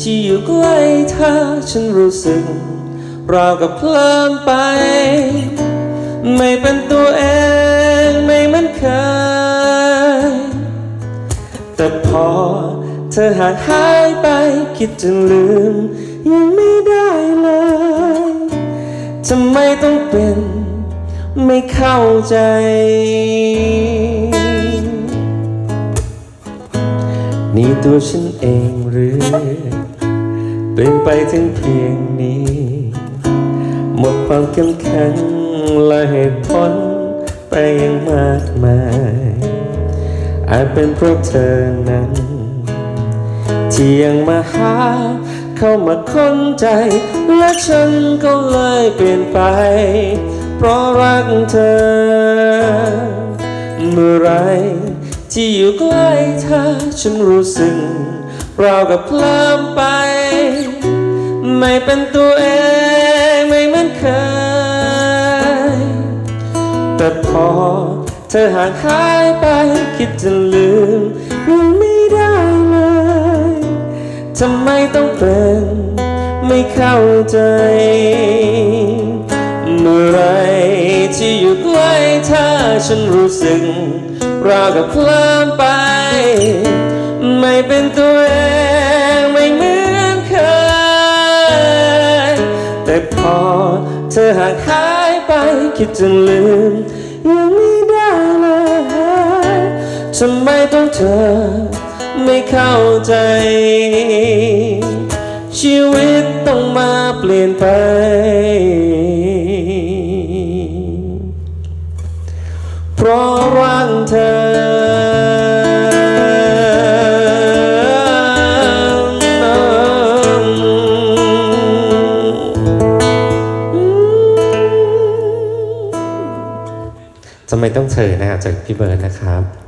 ที่อยู่ใกล้เธอฉันรู้สึกราวกับเคลิ้มไป ไม่เป็นตัวเองไม่เหมือนเคย แต่พอเธอหายหายไปคิดจะลืม ยังไม่ได้เลยทำไมต้องเป็น ไม่เข้าใจ นี่ตัวฉันเองหรือเป็นไปถึงเพียงนี้ หมดความเข้มแข็งและเหตุผลไปยังมากมายอาจเป็นเพราะเธอนั้นที่ยังมาหาเข้ามาค้นใจ และฉันก็เลยเปลี่ยนไป เพราะรักเธอ เมื่อไร ที่อยู่ใกล้เธอ ฉันรู้สึกราวกับเคลิ้มไป ไม่เป็นตัวเองไม่เหมือนเคย แต่พอเธอห่างหายไปคิดจะลืมยังไม่ได้เลยทำไมต้องเป็นไม่เข้าใจ เมื่อไรที่อยู่ใกล้เธอฉันรู้สึก ราวกับเคลิ้มไป ไม่เป็นตัวเองไม่เหมือนเคย แต่พอเธอห่างหายไปคิดจะลืม ยังไม่ได้เลยทำไมต้องเธอไม่เข้าใจ ชีวิตต้องมาเปลี่ยนไป เพราะรักเธอ ทำไมต้องเธอนะครับจากพี่เบิร์ดนะครับ